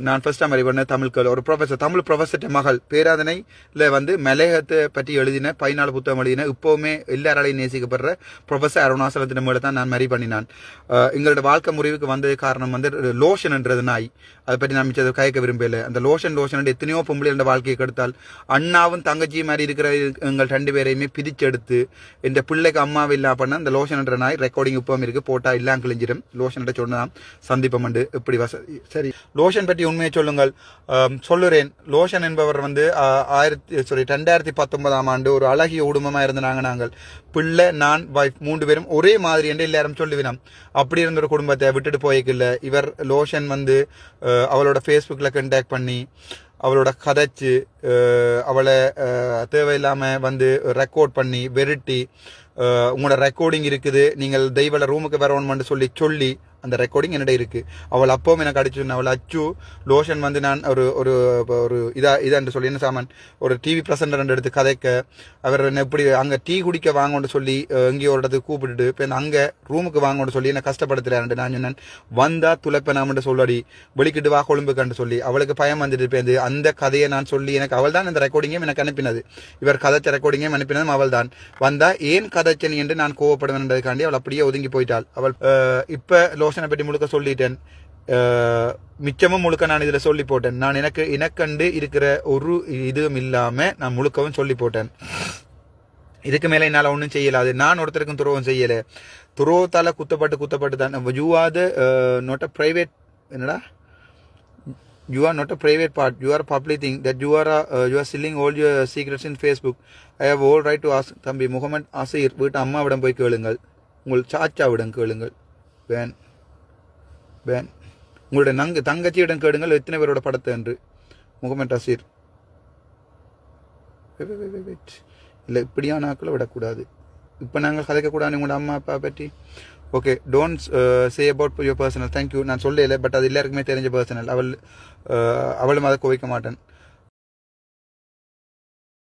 நான் first time அறிவன தமிழ்கள் ஒரு professor Tamil professor மகள் பேராதனையில் வந்து மலையகத்தை பற்றி எழுதின பதினாலு புத்தகம் எழுதின இப்போவுமே எல்லாராலையும் நேசிக்கப்படுற ப்ரொஃபஸர் அருணாசலத்தின் மேலே தான் நான் மறி பண்ணினான் எங்களோட வாழ்க்கை முறிவுக்கு வந்தது காரணம் வந்து லோஷன்ன்றது நாய். அதை பற்றி நான் மிச்சத்தை கயக்க விரும்பல அந்த லோஷன் லோஷன் எத்தனையோ பொம்பளை வாழ்க்கையை கெடுத்தால் அண்ணாவும் தங்கச்சி மாதிரி இருக்கிற எங்கள் ரெண்டு பேரையுமே பிரிச்செடுத்து இந்த பிள்ளைக்கு அம்மாவை இல்லா பண்ண அந்த லோஷன்ன்ற நாய் ரெக்கார்டிங் இப்போவும் இருக்குது போட்டால் எல்லாம் கிழிஞ்சிடும். லோஷன்கிட்ட சொன்னதான் சந்திப்பம் உண்டு இப்படி வசதி சரி. லோஷன் பற்றி உண்மையை சொல்லுங்கள். சொல்லுறேன். லோஷன் என்பவர் வந்து ஆயிரத்தி சாரி ரெண்டாயிரத்தி பத்தொன்பதாம் ஆண்டு ஒரு அழகிய குடும்பமாக இருந்தாங்க நாங்கள். பிள்ளை நான் வைஃப் மூன்று பேரும் ஒரே மாதிரி என்று எல்லாரும் சொல்லுவினோம். அப்படி இருந்த ஒரு குடும்பத்தை விட்டுட்டு போய்க்கில்ல. இவர் லோஷன் வந்து அவளோட ஃபேஸ்புக்கில் கண்டாக்ட் பண்ணி அவளோட கதைச்சு அவளை தேவையில்லாமல் வந்து ரெக்கார்ட் பண்ணி வெருட்டி உங்களோட ரெக்கார்டிங் இருக்குது. நீங்கள் தெய்வல ரூமுக்கு வரணும்னு சொல்லி சொல்லி அந்த ரெக்கார்டிங் என்னிட இருக்குது அவள் அப்பவும் எனக்கு அடிச்சு அவள் அச்சு லோஷன் வந்து நான் ஒரு ஒரு ஒரு இதா இதான்னு சொல்லி என்ன சாமான் ஒரு டிவி பிரசன்டர் எடுத்து கதைக்க அவர் என்ன எப்படி அங்கே டீ குடிக்க வாங்கன்னு சொல்லி எங்கேயோ ஒரு இடத்துக்கு கூப்பிட்டுட்டு இப்போ அங்கே ரூமுக்கு வாங்கன்னு சொல்லி என்ன கஷ்டப்படுத்துறாரு நான் சொன்னேன். வந்தா துளைப்பேனாம்னு சொல்லடி வெளிக்கிட்டு வா கொழும்புக்கான்னு சொல்லி அவளுக்கு பயம் வந்துட்டு போயிருந்து அந்த கதையை நான் சொல்லி எனக்கு அவள் தான் இந்த ரெக்கார்டிங்கையும் எனக்கு அனுப்பினது. இவர் கதைச்ச ரெக்கார்டிங்கையும் அனுப்பினதும் அவள் தான். வந்தா ஏன் கதைச்சன் என்று நான் கோவப்படுவேன்றதுக்காண்டி அவள் அப்படியே ஒதுங்கி போயிட்டாள். அவள் இப்போ இப்ப லோஷனை பற்றி முழுக்க சொல்லிட்டேன். மிச்சமும் முழுக்க நான் இதுல சொல்லி போட்டேன். நான் எனக்கு எனக்கண்டு இருக்கிற ஒரு இதுவும் இல்லாம நான் முழுக்கவும் சொல்லி போட்டேன். இதுக்கு மேல என்னால ஒன்றும் செய்யலாது. நான் ஒருத்தருக்கும் துரோகம் செய்யல. துரோகத்தால குத்தப்பட்டு குத்தப்பட்டு தான். You are the not a private என்னடா? You are not a private part. You are a public thing that you are uh, you are selling all your secrets in facebook. I have all right to ask தம்பி முகமது அசீர் வீட்டு அம்மாவிடம் போய் கேளுங்கள். உங்கள் சாச்சாவிடம் கேளுங்கள். Van van உங்களுடைய நங்கு தங்கச்சியிடம் கேளுங்கள் எத்தனை பேரோட படத்தை என்று. முகமது அசீர் இல்லை இப்படியான ஆக்களை விடக்கூடாது. இப்போ நாங்கள் கதைக்கக்கூடாது உங்களோட அம்மா அப்பா பற்றி. Okay don't say about your personal thank you நான் சொல்லல பட் அது எல்லாருக்குமே தெரிஞ்ச பர்சனல் அவள் uh, அவளும் அதை கோவிக்க மாட்டேன்.